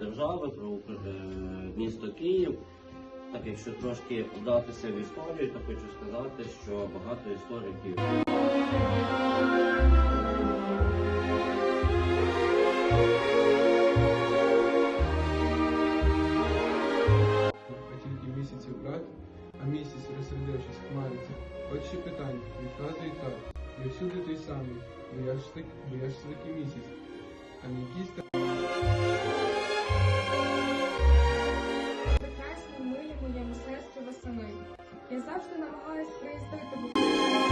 держави, про е, місто Київ. Так, якщо трошки вдатися в історію, то хочу сказати, що багато істориків а тільки місяців брат, а місяць, розсердившись, хмариться. Ще питання, відказує так. Я всюди той самий, бо я ж таки місяць, а не якийсь Başkanım, Arslan Bey